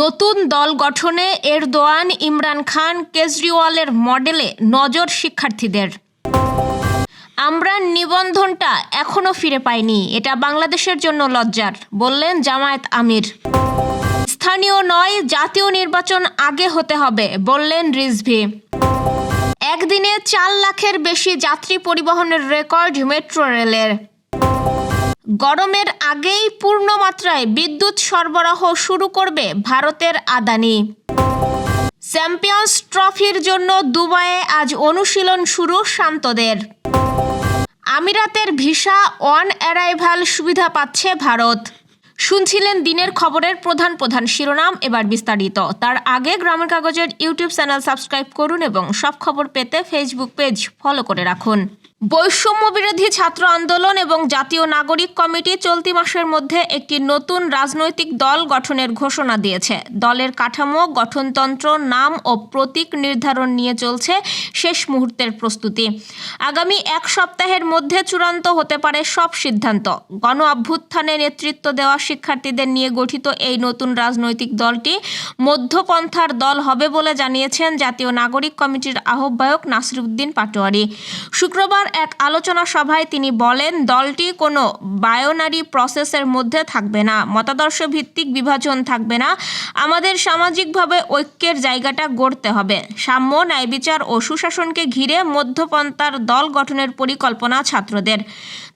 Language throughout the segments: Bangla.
নতুন দল গঠনে এরদোয়ান, ইমরান খান কেজরিওয়ালের মডেলে নজর শিক্ষার্থীদের। আমরা নিবন্ধনটা এখনও ফিরে পাইনি। এটা বাংলাদেশের জন্য লজ্জার, বললেন জামায়াত আমির। স্থানীয় নয়, জাতীয় নির্বাচন আগে হতে হবে, বললেন রিজভি। একদিনে চার লাখের বেশি যাত্রী পরিবহনের রেকর্ড মেট্রো রেলের। গরমের আগেই পূর্ণ মাত্রায় বিদ্যুৎ সরবরাহ শুরু করবে ভারতের আদানি। চ্যাম্পিয়ন্স ট্রফির জন্য দুবাইয়ে আজ অনুশীলন শুরু শান্তদের। আমিরাতের ভিসা অন অ্যারাইভাল সুবিধা পাচ্ছে ভারত। শুনছিলেন দিনের খবরের প্রধান প্রধান শিরোনাম, এবার বিস্তারিত। তার আগে গ্রামের কাগজের ইউটিউব চ্যানেল সাবস্ক্রাইব করুন এবং সব খবর পেতে ফেসবুক পেজ ফলো করে রাখুন। বৈষম্য বিরোধী ছাত্র আন্দোলন এবং জাতীয় নাগরিক কমিটি চলতি মাসের মধ্যে একটি নতুন রাজনৈতিক দল গঠনের ঘোষণা দিয়েছে। দলের কাঠামো, গঠনতন্ত্র, নাম ও প্রতীক নির্ধারণ নিয়ে চলছে শেষ মুহূর্তের প্রস্তুতি। আগামী এক সপ্তাহের মধ্যে চূড়ান্ত হতে পারে সব সিদ্ধান্ত। গণ অভ্যুত্থানে নেতৃত্ব দেওয়া শিক্ষার্থীদের নিয়ে গঠিত এই নতুন রাজনৈতিক দলটি মধ্যপন্থার দল হবে বলে জানিয়েছেন জাতীয় নাগরিক কমিটির আহ্বায়ক নাসিরুদ্দিন পাটোয়ারি। শুক্রবার এক আলোচনা সভায় তিনি বলেন, দলটি কোনো বায়োনারি প্রসেসের মধ্যে থাকবে না মতাদর্শ ভিত্তিক বিভাজন থাকবে না, আমাদের সামাজিকভাবে ঐক্যের জায়গাটা গড়তে হবে। সাম্য ন্যায় বিচার ও সুশাসনকে ঘিরে মধ্যপন্থার দল গঠনের পরিকল্পনা ছাত্রদের।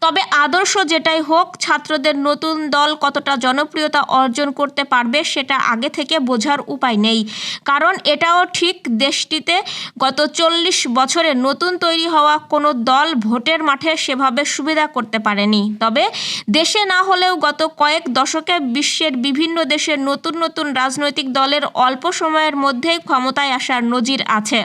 তবে আদর্শ যেটাই হোক, ছাত্রদের নতুন দল কতটা জনপ্রিয়তা অর্জন করতে পারবে সেটা আগে থেকে বোঝার উপায় নেই। কারণ এটাও ঠিক, দেশটিতে গত চল্লিশ বছরে নতুন তৈরি হওয়া কোনো দল ভোটের মাঠে সেভাবে সুবিধা করতে পারেনি। তবে দেশে না হলেও গত কয়েক দশকে বিশ্বের বিভিন্ন দেশের নতুন নতুন রাজনৈতিক দলের অল্প সময়ের মধ্যেই ক্ষমতায় আসার নজির আছে।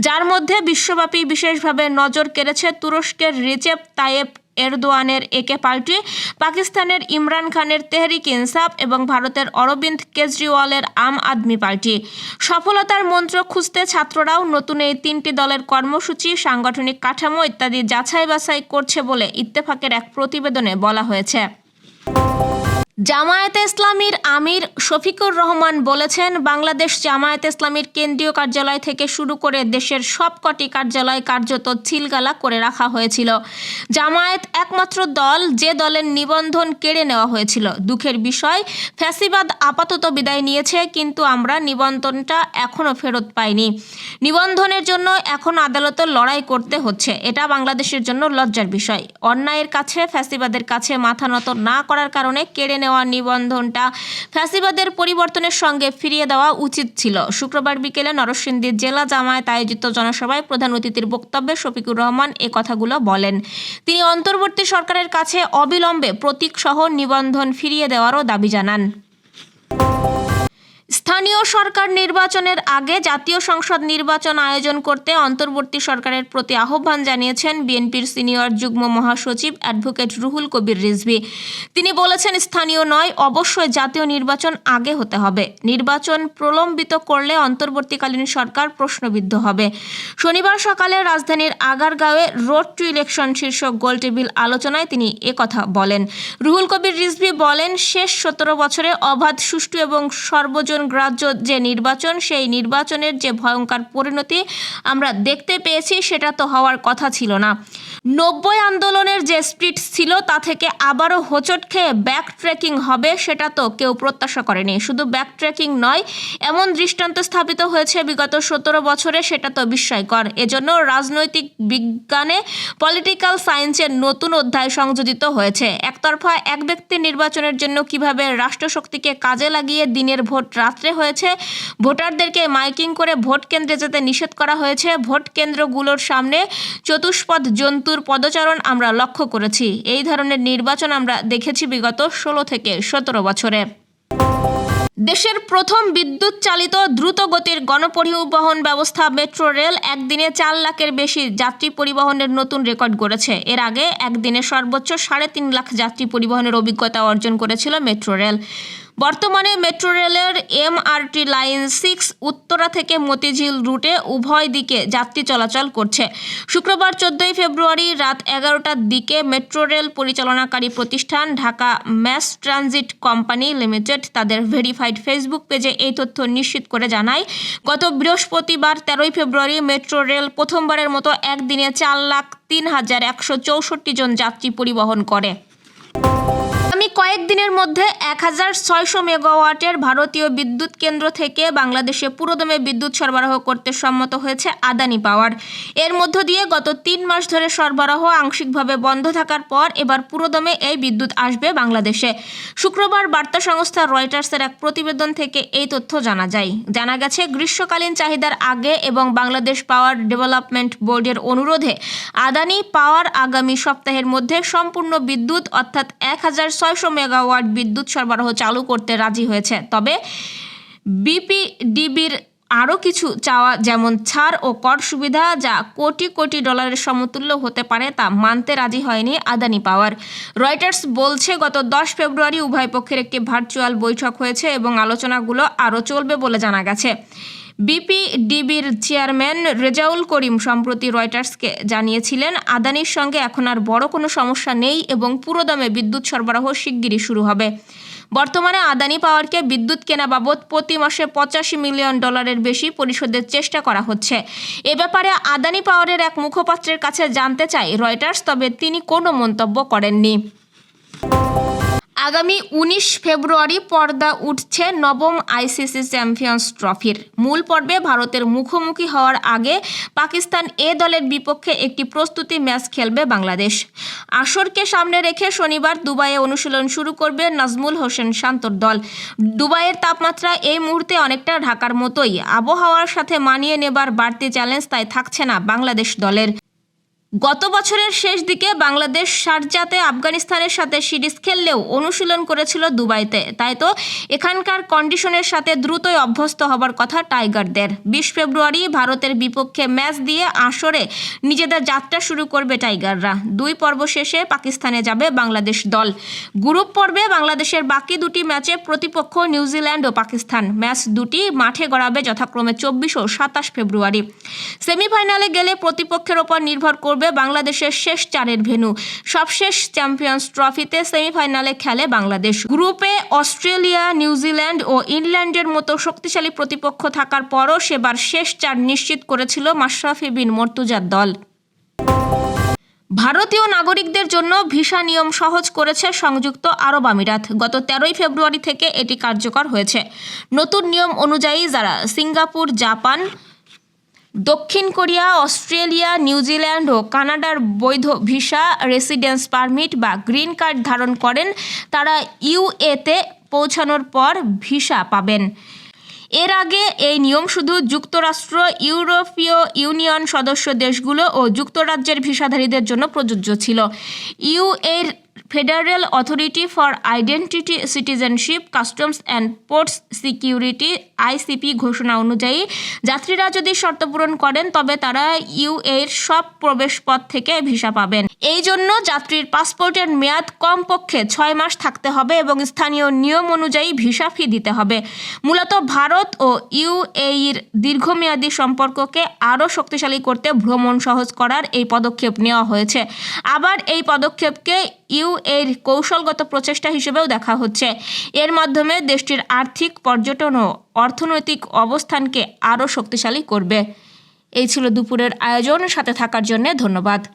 যার মধ্যে বিশ্বব্যাপী বিশেষভাবে নজর কেড়েছে তুরস্কের রিচেপ তায়েব এরদোয়ানের একে পার্টি পাকিস্তানের ইমরান খানের তেহরিক ইনসাফ এবং ভারতের অরবিন্দ কেজরিওয়ালের আম আদমি পার্টি সফলতার মন্ত্র খুঁজতে ছাত্ররাও নতুন এই তিনটি দলের কর্মসূচি, সাংগঠনিক কাঠামো ইত্যাদি যাচাই বাছাই করছে বলে ইত্তেফাকের এক প্রতিবেদনে বলা হয়েছে। জামায়াতে ইসলামীর আমির শফিকুর রহমান বলেছেন, বাংলাদেশ জামায়াতে ইসলামীর কেন্দ্রীয় কার্যালয় থেকে শুরু করে দেশের সবকটি কার্যালয় কার্যত ছিলগালা করে রাখা হয়েছিল। জামায়াত একমাত্র দল যে দলের নিবন্ধন কেড়ে নেওয়া হয়েছিল। দুঃখের বিষয়, ফ্যাসিবাদ আপাতত বিদায় নিয়েছে, কিন্তু আমরা নিবন্ধনটা এখনও ফেরত পাইনি। নিবন্ধনের জন্য এখন আদালতে লড়াই করতে হচ্ছে। এটা বাংলাদেশের জন্য লজ্জার বিষয়। অন্যায়ের কাছে, ফ্যাসিবাদের কাছে মাথা নত না করার কারণে কেড়ে নেওয়া নিবন্ধনটা ফ্যাসিবাদের পরিবর্তনের সঙ্গে ফিরিয়ে দেওয়া উচিত ছিল। শুক্রবার বিকেলে নরসিংদীর জেলা জামায়াত আয়োজিত জনসভায় প্রধান অতিথির বক্তব্যে শফিকুর রহমান এ কথাগুলো বলেন। তিনি অন্তর্বর্তী সরকারের কাছে অবিলম্বে প্রতীকসহ নিবন্ধন ফিরিয়ে দেওয়ারও দাবি জানান। স্থানীয় সরকার নির্বাচনের আগে জাতীয় সংসদ নির্বাচন আয়োজন করতে অন্তর্বর্তী সরকারের প্রতি আহ্বান জানিয়েছেন বিএনপির সিনিয়র যুগ্ম মহাসচিব অ্যাডভোকেট রুহুল কবির রিজভি। তিনি বলেছেন, স্থানীয় নয়, অবশ্যই জাতীয় নির্বাচন আগে হতে হবে। নির্বাচন প্রলম্বিত করলে অন্তর্বর্তীকালীন সরকার প্রশ্নবিদ্ধ হবে। শনিবার সকালে রাজধানীর আগারগাঁওয়ে রোড টু ইলেকশন শীর্ষক গোলটেবিল আলোচনায় তিনি একথা বলেন। রুহুল কবির রিজভি বলেন, শেষ সতেরো বছরে অবাধ, সুষ্ঠু এবং সর্বজন গ্রাহ্য যে নির্বাচন, সেই নির্বাচনের যে ভয়ঙ্কর পরিণতি আমরা দেখতে পেয়েছি, সেটা তো হওয়ার কথা ছিল না। নব্বই আন্দোলনের যে স্পিরিট ছিল, তা থেকে আবারও হোঁচট খেয়ে ব্যাক ট্রেকিং হবে, সেটা তো কেউ প্রত্যাশা করেনি। শুধু ব্যাক ট্রেকিং নয়, এমন দৃষ্টান্ত স্থাপিত হয়েছে বিগত সতেরো বছরে, সেটা তো বিস্ময়কর। এজন্য রাজনৈতিক বিজ্ঞানে পলিটিক্যাল সায়েন্সের নতুন অধ্যায় সংযোজিত হয়েছে। একতরফা এক ব্যক্তির নির্বাচনের জন্য কীভাবে রাষ্ট্রশক্তিকে কাজে লাগিয়ে দিনের ভোট রাত্রে হয়েছে। ভোটারদেরকে মাইকিং করে ভোট কেন্দ্রে যেতে নিষেধ করা হয়েছে। ভোট কেন্দ্রগুলোর সামনে চতুষ্পদ জন্তুর পদচারণ আমরা লক্ষ্য করেছি। এই ধরনের নির্বাচন আমরা দেখেছি বিগত ষোলো থেকে সতেরো বছরে। দেশের প্রথম বিদ্যুৎ চালিত দ্রুতগতির গণপরিবহন ব্যবস্থা মেট্রো রেল একদিনে চার লাখের বেশি যাত্রী পরিবহনের নতুন রেকর্ড গড়েছে। এর আগে একদিনে সর্বোচ্চ সাড়ে তিন লাখ যাত্রী পরিবহনের অভিজ্ঞতা অর্জন করেছিল মেট্রো রেল। বর্তমানে মেট্রো রেলের এমআরটি লাইন সিক্স উত্তরা থেকে মতিঝিল রুটে উভয় দিকে যাত্রী চলাচল করছে। শুক্রবার চোদ্দই ফেব্রুয়ারি রাত এগারোটার দিকে মেট্রো রেল পরিচালনাকারী প্রতিষ্ঠান Dhaka mass transit company limited তাদের ভেরিফাইড ফেসবুক পেজে এই তথ্য নিশ্চিত করে জানায়, গত বৃহস্পতিবার তেরোই ফেব্রুয়ারি মেট্রো রেল প্রথমবারের মতো একদিনে চার লাখ তিন হাজার একশো চৌষট্টি জন যাত্রী পরিবহন করে। কয়েকদিনের মধ্যে এক হাজার ছয়শো মেগাওয়াটের ভারতীয় বিদ্যুৎ কেন্দ্র থেকে বাংলাদেশে পুরোদমে বিদ্যুৎ সরবরাহ করতে সম্মত হয়েছে আদানি পাওয়ার। এর মধ্য দিয়ে গত তিন মাস ধরে সরবরাহ আংশিকভাবে বন্ধ থাকার পর এবার পুরোদমে এই বিদ্যুৎ আসবে বাংলাদেশে। শুক্রবার বার্তা সংস্থা রয়টার্সের এক প্রতিবেদন থেকে এই তথ্য জানা যায়। জানা গেছে, গ্রীষ্মকালীন চাহিদার আগে এবং বাংলাদেশ পাওয়ার ডেভেলপমেন্ট বোর্ডের অনুরোধে আদানি পাওয়ার আগামী সপ্তাহের মধ্যে সম্পূর্ণ বিদ্যুৎ অর্থাৎ এক হাজার ছয়শো মেগাওয়াট বিদ্যুৎ সরবরাহ চালু করতে রাজি হয়েছে। তবে বিপিডিবির আরও কিছু চাওয়া যেমন ছাড় ও কর সুবিধা যা কোটি কোটি ডলারের সমতুল্য হতে পারে তা মানতে রাজি হয়নি আদানি পাওয়ার। রয়টার্স বলছে, গত দশ ফেব্রুয়ারি উভয় পক্ষের একটি ভার্চুয়াল বৈঠক হয়েছে এবং আলোচনাগুলো আরও চলবে বলে জানা গেছে। বিপিডিবির চেয়ারম্যান রেজাউল করিম সম্প্রতি রয়টার্সকে জানিয়েছিলেন, আদানির সঙ্গে এখন আর বড় কোনো সমস্যা নেই এবং পুরোদমে বিদ্যুৎ সরবরাহ শিগগিরই শুরু হবে। বর্তমানে আদানি পাওয়ারকে বিদ্যুৎ কেনা বাবদ প্রতি মাসে পঁচাশি মিলিয়ন ডলারের বেশি পরিশোধের চেষ্টা করা হচ্ছে। এ ব্যাপারে আদানি পাওয়ারের এক মুখপাত্রের কাছে জানতে চাই রয়টার্স, তবে তিনি কোনো মন্তব্য করেননি। আগামী উনিশ ফেব্রুয়ারি পর্দা উঠছে নবম আইসিসি চ্যাম্পিয়ন্স ট্রফির। মূল পর্বে ভারতের মুখোমুখি হওয়ার আগে পাকিস্তান এ দলের বিপক্ষে একটি প্রস্তুতি ম্যাচ খেলবে বাংলাদেশ। আসরকে সামনে রেখে শনিবার দুবাইয়ে অনুশীলন শুরু করবে নাজমুল হোসেন শান্তর দল। দুবাইয়ের তাপমাত্রা এই মুহূর্তে অনেকটা ঢাকার মতোই। আবহাওয়ার সাথে মানিয়ে নেবার বাড়তি চ্যালেঞ্জ তাই থাকছে না বাংলাদেশ দলের। গত বছরের শেষ দিকে বাংলাদেশ শারজাতে আফগানিস্তানের সাথে সিরিজ খেললেও অনুশীলন করেছিল দুবাইতে। তাই তো এখানকার কন্ডিশনের সাথে দ্রুতই অভ্যস্ত হবার কথা টাইগারদের। বিশ ফেব্রুয়ারি ভারতের বিপক্ষে ম্যাচ দিয়ে আসরে নিজেদের যাত্রা শুরু করবে টাইগাররা। দুই পর্ব শেষে পাকিস্তানে যাবে বাংলাদেশ দল। গ্রুপ পর্বে বাংলাদেশের বাকি দুটি ম্যাচে প্রতিপক্ষ নিউজিল্যান্ড ও পাকিস্তান। ম্যাচ দুটি মাঠে গড়াবে যথাক্রমে চব্বিশ ও সাতাশ ফেব্রুয়ারি। সেমিফাইনালে গেলে প্রতিপক্ষের ওপর নির্ভর করবে বাংলাদেশের শেষ চারের ভেন্যু। সবশেষ চ্যাম্পিয়ন্স ট্রফিতে সেমিফাইনালে খেলে বাংলাদেশ। গ্রুপে অস্ট্রেলিয়া, নিউজিল্যান্ড ও ইংল্যান্ডের মতো শক্তিশালী প্রতিপক্ষ থাকার পরও সেবার শেষ চার নিশ্চিত করেছিল মাশরাফি বিন মর্তুজার দল। ভারতীয় নাগরিকদের জন্য ভিসা নিয়ম সহজ করেছে সংযুক্ত আরব আমিরাত। গত তেরোই ফেব্রুয়ারি থেকে এটি কার্যকর হয়েছে। নতুন নিয়ম অনুযায়ী যারা সিঙ্গাপুর, জাপান দক্ষিণ কোরিয়া, অস্ট্রেলিয়া নিউজিল্যান্ড ও কানাডার বৈধ ভিসা, রেসিডেন্স পারমিট বা গ্রিন কার্ড ধারণ করেন। তারা ইউএতে পৌঁছানোর পর ভিসা পাবেন। এর আগে এই নিয়ম শুধু যুক্তরাষ্ট্র, ইউরোপীয় ইউনিয়ন সদস্য দেশগুলো ও যুক্তরাজ্যের ভিসাধারীদের জন্য প্রযোজ্য ছিল। ইউ এর federal authority for identity citizenship customs and ports security ICP ঘোষণা অনুযায়ী যাত্রীরা যদি শর্ত পূরণ করেন, তবে তারা ইউ এর সব প্রবেশপথ থেকে ভিসা পাবেন। এই জন্য যাত্রীর পাসপোর্টের মেয়াদ কমপক্ষে ছয় মাস থাকতে হবে এবং স্থানীয় নিয়ম অনুযায়ী ভিসা ফি দিতে হবে। মূলত ভারত ও ইউএইর দীর্ঘমেয়াদী সম্পর্ককে আরও শক্তিশালী করতে ভ্রমণ সহজ করার এই পদক্ষেপ নেওয়া হয়েছে। আবার এই পদক্ষেপকে ইউ এর কৌশলগত প্রচেষ্টা হিসেবেও দেখা হচ্ছে। এর মাধ্যমে দেশটির আর্থিক পর্যটন ও অর্থনৈতিক অবস্থানকে আরও শক্তিশালী করবে। এই ছিল দুপুরের আয়োজন। সাথে থাকার জন্য ধন্যবাদ।